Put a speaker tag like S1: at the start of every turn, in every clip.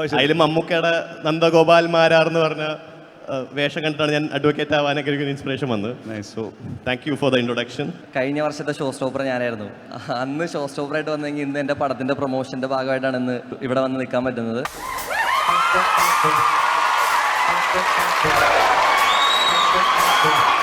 S1: അതിൽ മമ്മൂക്കയുടെ നന്ദഗോപാൽ മാരാർ എന്ന് പറഞ്ഞ വേഷം കണ്ടിട്ടാണ് ഞാൻ അഡ്വക്കേറ്റ് ആവാനൊക്കെ ഒരു ഇൻസ്പിറേഷൻ വന്നത്. So thank you for the introduction
S2: കഴിഞ്ഞ വർഷത്തെ ഷോ സ്റ്റോപ്പർ ഞാനായിരുന്നു. അന്ന് ഷോ സ്റ്റോപ്പറായിട്ട് വന്നെങ്കിൽ ഇന്ന് എന്റെ പടത്തിന്റെ പ്രൊമോഷന്റെ ഭാഗമായിട്ടാണ് ഇന്ന് ഇവിടെ വന്ന് നിൽക്കാൻ പറ്റുന്നത്.
S3: നമസ്കാരം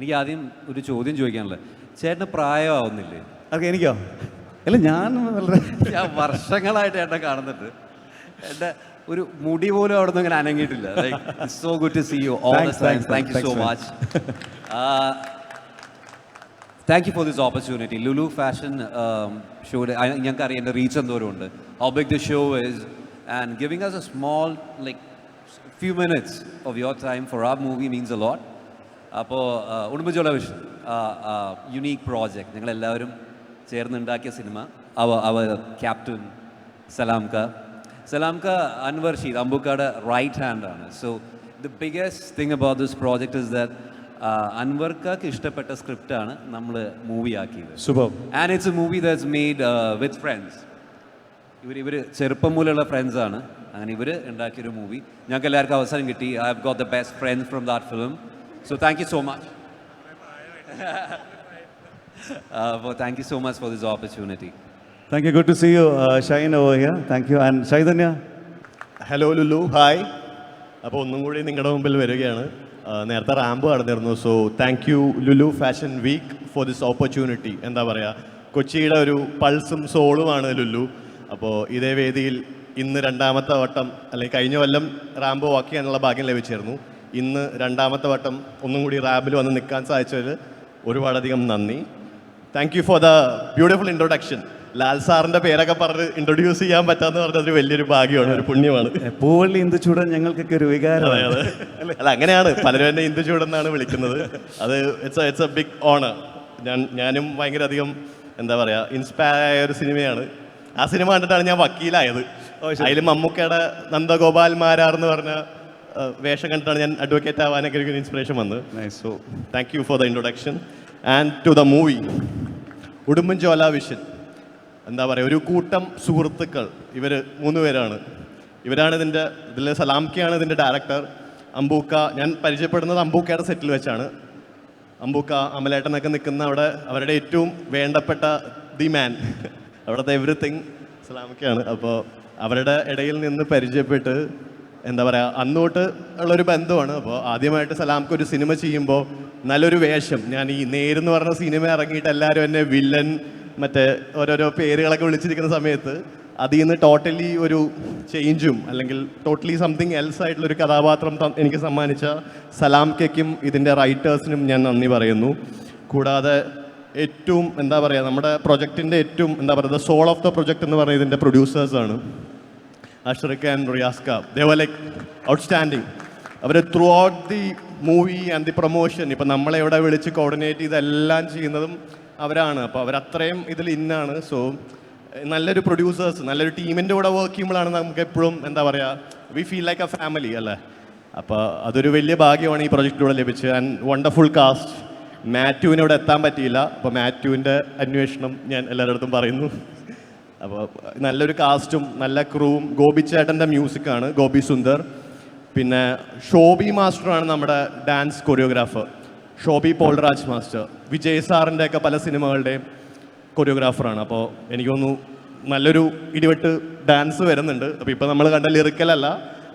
S3: എനിക്ക് ആദ്യം ഒരു ചോദ്യം ചോദിക്കാനുള്ളത്. ചേട്ടന് പ്രായമാവുന്നില്ലേ?
S4: അതൊക്കെ എനിക്കോ? അല്ല ഞാൻ വളരെ
S3: ഞാൻ വർഷങ്ങളായിട്ട് ചേട്ടനെ കാണുന്നുണ്ട്. എന്റെ ഒരു മുടി പോലും അവിടെ നിന്ന് അങ്ങനെ അനങ്ങിയിട്ടില്ല. So good to see you all thank you so much thank you for this opportunity Lulu fashion ഷോയുടെ ഞങ്ങൾക്ക് അറിയാം എന്റെ റീച്ച് എന്തോരം ഉണ്ട് how big the show is and giving us a small like few minutes of your time for ആ movie means a lot അപ്പോൾ Udumbanchola vision unique project ഞങ്ങളെല്ലാവരും ചേർന്നുണ്ടാക്കിയ cinema. അവ അവ ക്യാപ്റ്റൻ സലാംക സലാംക അൻവർ ഷീദ് Ambukkad right ഹാൻഡാണ് so the biggest thing about this project is that അൻവർക്കാക്ക് ഇഷ്ടപ്പെട്ട സ്ക്രിപ്റ്റാണ് നമ്മൾ മൂവി ആക്കിയത്.
S4: ശുഭം.
S3: And it's a movie that's made with friends ഇവർ ഇവർ ചെറുപ്പം മുതലുള്ള ഫ്രണ്ട്സാണ് അങ്ങനെ ഇവർ ഉണ്ടാക്കിയൊരു മൂവി ഞങ്ങൾക്ക് എല്ലാവർക്കും അവസരം കിട്ടി. I have got the best friends from that film so thank you so much അപ്പോൾ thank you so much for this opportunity
S4: thank you good to see you Shine over here thank you and Chaitanya
S1: hello Lulu hi അപ്പോൾ ഒന്നും കൂടി നിങ്ങളുടെ മുമ്പിൽ വരികയാണ്. നേരത്തെ ramp നടന്നിരുന്നു. So thank you Lulu fashion week for this opportunity എന്താ പറയുക കൊച്ചിയുടെ ഒരു പൾസും സോളുമാണ് ലുലു അപ്പോൾ ഇതേ വേദിയിൽ ഇന്ന് രണ്ടാമത്തെ വട്ടം അല്ലെങ്കിൽ കഴിഞ്ഞ കൊല്ലം റാമ്പ് വാക്ക് ചെയ്യാനുള്ള ഭാഗ്യം ലഭിച്ചിരുന്നു. ഇന്ന് രണ്ടാമത്തെ വട്ടം ഒന്നും കൂടി റാബിൽ വന്ന് നിൽക്കാൻ സാധിച്ചതിൽ ഒരുപാടധികം നന്ദി. Thank you for the beautiful introduction Lal സാറിന്റെ പേരൊക്കെ പറഞ്ഞ് ഇൻട്രൊഡ്യൂസ് ചെയ്യാൻ പറ്റാന്ന് പറഞ്ഞത് ഒരു വലിയൊരു ഭാഗ്യമാണ് ഒരു പുണ്യമാണ്.
S4: പൂവള്ളി ഇന്ദു ചൂടൻ ഞങ്ങൾക്കൊക്കെ ഒരു വികാരം
S1: അല്ല അങ്ങനെയാണ്. പലരും എന്നെ ഇന്ദു ചൂടെന്നാണ് വിളിക്കുന്നത്. അത് it's it's a big honour ഞാൻ ഞാനും ഭയങ്കര അധികം എന്താ പറയാ ഇൻസ്പയർ ആയ ഒരു സിനിമയാണ്. ആ സിനിമ കണ്ടിട്ടാണ് ഞാൻ വക്കീലായത്. അതിൽ മമ്മൂക്കയുടെ നന്ദഗോപാൽ മാരാർ എന്ന് പറഞ്ഞ വേഷം കണ്ടിട്ടാണ് ഞാൻ അഡ്വക്കേറ്റ് ആവാനൊക്കെ ഒരു ഇൻസ്പിറേഷൻ വന്നത്. So thank you for the introduction and to the movie Udumbanchola vision. എന്താ പറയുക ഒരു കൂട്ടം സുഹൃത്തുക്കൾ ഇവർ മൂന്ന് പേരാണ്. ഇവരാണ് ഇതിന്റെ ഇതിൽ സലാംക്കയാണ് ഇതിന്റെ ഡയറക്ടർ അമ്പൂക്ക ഞാൻ പരിചയപ്പെടുന്നത് അമ്പൂക്കയുടെ സെറ്റിൽ വെച്ചാണ്. അമ്പൂക്ക അമലേട്ടനൊക്കെ നിൽക്കുന്ന അവിടെ അവരുടെ ഏറ്റവും വേണ്ടപ്പെട്ട ദി മാൻ അവിടുത്തെ എവറിത്തിങ് സലാമക്കയാണ് അപ്പോൾ അവരുടെ ഇടയിൽ നിന്ന് പരിചയപ്പെട്ട് എന്താ പറയുക അന്നോട്ട് ഉള്ളൊരു ബന്ധമാണ്. അപ്പോൾ ആദ്യമായിട്ട് സലാംക്ക് ഒരു സിനിമ ചെയ്യുമ്പോൾ നല്ലൊരു വേഷം. ഞാൻ ഈ നേരെന്ന് പറഞ്ഞ സിനിമ ഇറങ്ങിയിട്ട് എല്ലാവരും എന്നെ വില്ലൻ മറ്റേ ഓരോരോ പേരുകളൊക്കെ വിളിച്ചിരിക്കുന്ന സമയത്ത് അതിൽ നിന്ന് ടോട്ടലി ഒരു ചേഞ്ചും അല്ലെങ്കിൽ ടോട്ടലി സംതിങ് എൽസ് ആയിട്ടുള്ള ഒരു കഥാപാത്രം എനിക്ക് സമ്മാനിച്ച സലാംക്കും ഇതിന്റെ റൈറ്റേഴ്സിനും ഞാൻ നന്ദി പറയുന്നു. കൂടാതെ ഏറ്റവും എന്താ പറയുക നമ്മുടെ പ്രൊജക്റ്റിന്റെ ഏറ്റവും എന്താ പറയുക സോൾ ഓഫ് ദ പ്രൊജക്റ്റ് എന്ന് പറയുന്നത് ഇതിന്റെ പ്രൊഡ്യൂസേഴ്സാണ് അഷ്റഖ് ആൻഡ് റിയാസ്ക they are like outstanding our throughout the movie and the promotion ഇപ്പം നമ്മളെ ഇവിടെ വിളിച്ച് കോർഡിനേറ്റ് ചെയ്തെല്ലാം ചെയ്യുന്നതും അവരാണ്. അപ്പോൾ അവരത്രയും ഇതിൽ ഇന്നാണ് സോ നല്ലൊരു പ്രൊഡ്യൂസേഴ്സ് നല്ലൊരു ടീമിന്റെ കൂടെ വർക്ക് ചെയ്യുമ്പോഴാണ് നമുക്ക് എപ്പോഴും എന്താ പറയുക we feel like a family അല്ലേ? അപ്പോൾ അതൊരു വലിയ ഭാഗ്യമാണ് ഈ പ്രൊജക്റ്റിലൂടെ ലഭിച്ചത് ആൻഡ് വണ്ടർഫുൾ കാസ്റ്റ് മാത്യുവിന് ഇവിടെ എത്താൻ പറ്റിയില്ല. അപ്പോൾ മാത്യുവിന്റെ അന്വേഷണം ഞാൻ എല്ലാവരുടെ അടുത്തും പറയുന്നു. അപ്പോൾ നല്ലൊരു കാസ്റ്റും നല്ല ക്രൂവും ഗോപി ചേട്ടന്റെ മ്യൂസിക്കാണ് ഗോപി സുന്ദർ. പിന്നെ ഷോബി മാസ്റ്ററാണ് നമ്മുടെ dance choreographer Shobi Paulraj master Vijay സാറിന്റെ ഒക്കെ പല സിനിമകളുടെയും കൊറിയോഗ്രാഫറാണ് അപ്പോൾ എനിക്ക് തോന്നുന്നു നല്ലൊരു ഇടിവെട്ട് ഡാൻസ് വരുന്നുണ്ട്. അപ്പോൾ ഇപ്പോൾ നമ്മൾ കണ്ട ലിറിക്കലല്ല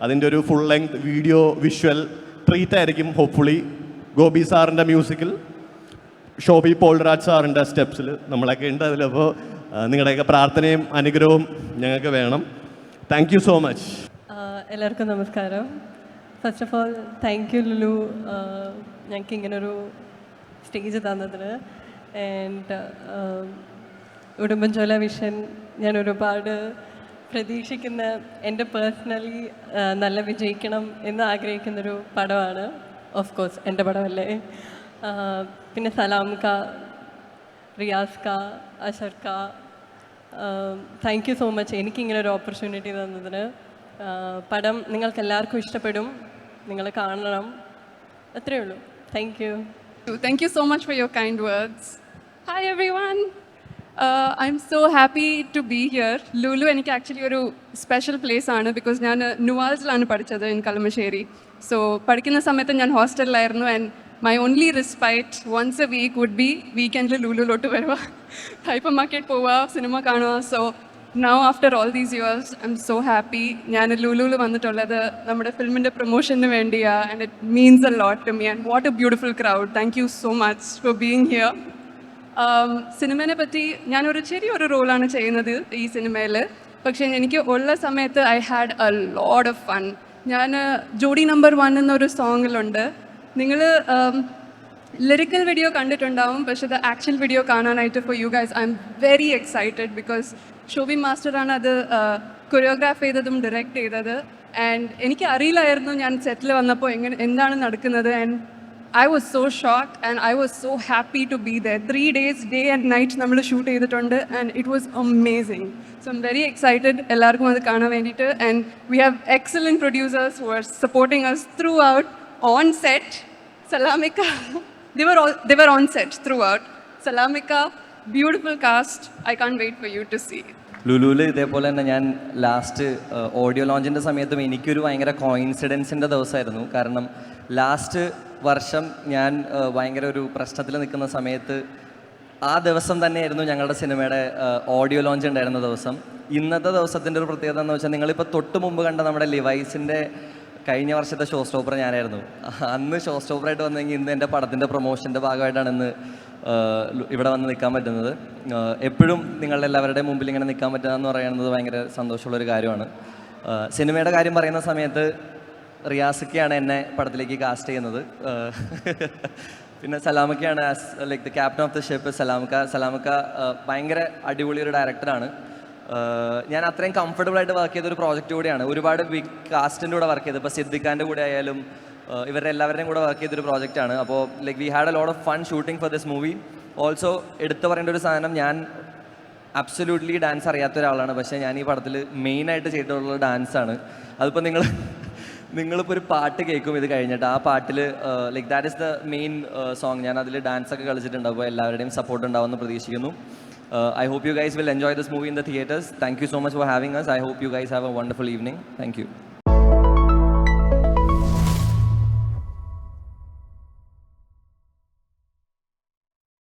S1: അതിന്റെ ഒരു full length video visual treat ആയിരിക്കും ഹോപ്പ്ഫുള്ളി ഗോപി സാറിന്റെ മ്യൂസിക്കിൽ ഷോബി പോൾരാജ് സാറിന്റെ സ്റ്റെപ്സിൽ നമ്മളൊക്കെ ഉണ്ട് അതിലപ്പോൾ നിങ്ങളുടെയൊക്കെ പ്രാർത്ഥനയും അനുഗ്രഹവും ഞങ്ങൾക്ക് വേണം. താങ്ക് യു സോ മച്ച്
S5: എല്ലാവർക്കും നമസ്കാരം. First of all thank you Lulu ഞങ്ങൾക്ക് ഇങ്ങനൊരു സ്റ്റേജ് തന്നതിന്. ആൻഡ് ഉടുമ്പൻചോല വിഷൻ ഞാൻ ഒരുപാട് പ്രതീക്ഷിക്കുന്ന എന്റെ പേഴ്സണലി നല്ല വിജയിക്കണം എന്ന് ആഗ്രഹിക്കുന്നൊരു പടമാണ്. ഓഫ് കോഴ്സ് എന്റെ പടമല്ലേ? പിന്നെ സലാം ക റിയാസ് ക അഷർ കാ താങ്ക് യു സോ മച്ച് എനിക്കിങ്ങനെ ഒരു ഓപ്പർച്യൂണിറ്റി തന്നതിന്. പടം നിങ്ങൾക്ക് എല്ലാവർക്കും ഇഷ്ടപ്പെടും. നിങ്ങൾ കാണണം. അത്രയേ ഉള്ളൂ. Thank you
S6: Thank so much for your kind words hi Hi, everyone. Uh, I'm so happy to be here. Lulu എനിക്ക് ആക്ച്വലി ഒരു സ്പെഷ്യൽ പ്ലേസ് ആണ് ബിക്കോസ് ഞാൻ നുവാൽസിലാണ് പഠിച്ചത് ഇൻ കലമശ്ശേരി സോ പഠിക്കുന്ന സമയത്ത് ഞാൻ ഹോസ്റ്റലിലായിരുന്നു and my only respite once a week would be വീക്കെൻഡിൽ ലൂലുലോട്ട് വരിക ഹൈപ്പർ മാർക്കറ്റ് പോവുക സിനിമ കാണുക so now after all these years I'm so happy ഞാൻ ലുലുവിൽ വന്നിട്ടുള്ളത് നമ്മുടെ ഫിലിമിന്റെ പ്രൊമോഷന് വേണ്ടിയാണ് and it means a lot to me and what a beautiful crowd thank you so much for being here സിനിമനെ പറ്റി ഞാനൊരു ചെറിയൊരു റോളാണ് ചെയ്യുന്നത് ഈ സിനിമയിൽ പക്ഷേ എനിക്ക് ഉള്ള സമയത്ത് I had a load of fun ഞാൻ ജോഡി നമ്പർ വൺ എന്നൊരു സോങ്ങിലുണ്ട് നിങ്ങൾ ലിറിക്കൽ വീഡിയോ കണ്ടിട്ടുണ്ടാവും പക്ഷേ ദ ആക്ച്വൽ വീഡിയോ കാണാനായിട്ട് for you guys I'm very excited because Shobi മാസ്റ്ററാണ് അത് കൊറിയോഗ്രാഫ് ചെയ്തതും ഡയറക്റ്റ് ചെയ്തത്. ആൻഡ് എനിക്ക് അറിയില്ലായിരുന്നു ഞാൻ സെറ്റിൽ വന്നപ്പോൾ എങ്ങനെ എന്താണ് നടക്കുന്നത്. And I was so shock and I was so happy to be there three days day and night നമ്മൾ ഷൂട്ട് ചെയ്തിട്ടുണ്ട്. And it was amazing so I'm very excited എല്ലാവർക്കും അത് കാണാൻ വേണ്ടിയിട്ട്. And we have excellent producers who are supporting us throughout on set, Salamika, they were all they were on set throughout. Salamika, beautiful cast. I can't wait for you to see.
S2: ലുലുവിൽ ഇതേപോലെ തന്നെ ഞാൻ last audio ലോഞ്ചിന്റെ സമയത്തും എനിക്കൊരു ഭയങ്കര കോയിൻസിഡൻസിന്റെ ദിവസമായിരുന്നു കാരണം last വർഷം ഞാൻ ഭയങ്കര ഒരു പ്രശ്നത്തിൽ നിൽക്കുന്ന സമയത്ത് ആ ദിവസം തന്നെയായിരുന്നു ഞങ്ങളുടെ സിനിമയുടെ ഓഡിയോ ലോഞ്ച് ഉണ്ടായിരുന്ന ദിവസം ഇന്നത്തെ ദിവസത്തിന്റെ ഒരു പ്രത്യേകത എന്ന് വെച്ചാൽ നിങ്ങളിപ്പോൾ തൊട്ട് മുമ്പ് കണ്ട നമ്മുടെ ലിവൈസിന്റെ കഴിഞ്ഞ വർഷത്തെ ഷോ സ്റ്റോപ്പർ ഞാനായിരുന്നു. അന്ന് ഷോ സ്റ്റോപ്പറായിട്ട് വന്നെങ്കിൽ ഇന്ന് എന്റെ പടത്തിന്റെ പ്രൊമോഷന്റെ ഭാഗമായിട്ടാണ് ഇന്ന് ഇവിടെ വന്ന് നിൽക്കാൻ പറ്റുന്നത്. എപ്പോഴും നിങ്ങളുടെ എല്ലാവരുടെയും മുമ്പിൽ ഇങ്ങനെ നിൽക്കാൻ പറ്റുക എന്ന് പറയുന്നത് ഭയങ്കര സന്തോഷമുള്ളൊരു കാര്യമാണ്. സിനിമയുടെ കാര്യം പറയുന്ന സമയത്ത് റിയാസൊക്കെയാണ് എന്നെ പടത്തിലേക്ക് കാസ്റ്റ് ചെയ്യുന്നത്. പിന്നെ സലാമക്കയാണ് like the captain of the ship സലാമക്ക സലാമക്ക ഭയങ്കര അടിപൊളി ഒരു ഡയറക്ടറാണ് ഞാൻ അത്രയും കംഫർട്ടബിൾ ആയിട്ട് വർക്ക് ചെയ്ത ഒരു പ്രോജക്റ്റ് കൂടിയാണ്. ഒരുപാട് ബിഗ് കാസ്റ്റിന്റെ കൂടെ വർക്ക് ചെയ്ത്. ഇപ്പോൾ സിദ്ദിഖാന്റെ കൂടെ ആയാലും ഇവരുടെ എല്ലാവരുടെയും കൂടെ വർക്ക് ചെയ്തൊരു പ്രോജക്റ്റാണ് അപ്പോൾ like we had a lot of fun shooting for this movie also എടുത്തു പറയേണ്ട ഒരു സാധനം ഞാൻ അബ്സല്യൂട്ട്ലി ഡാൻസ് അറിയാത്ത ഒരാളാണ്. പക്ഷേ ഞാൻ ഈ പടത്തിൽ മെയിനായിട്ട് ചെയ്തിട്ടുള്ള ഡാൻസാണ് അതിപ്പോൾ നിങ്ങൾ നിങ്ങളിപ്പോൾ ഒരു പാട്ട് കേൾക്കും ഇത് കഴിഞ്ഞിട്ട്. ആ പാട്ടിൽ like that is the main song ഞാൻ അതിൽ ഡാൻസ് ഒക്കെ കളിച്ചിട്ടുണ്ട് അപ്പോൾ എല്ലാവരുടെയും സപ്പോർട്ട് ഉണ്ടാവുമെന്ന് പ്രതീക്ഷിക്കുന്നു. Uh, I hope you guys will enjoy this movie in the theaters. Thank you so much for having us. I hope you guys have a wonderful evening. Thank you.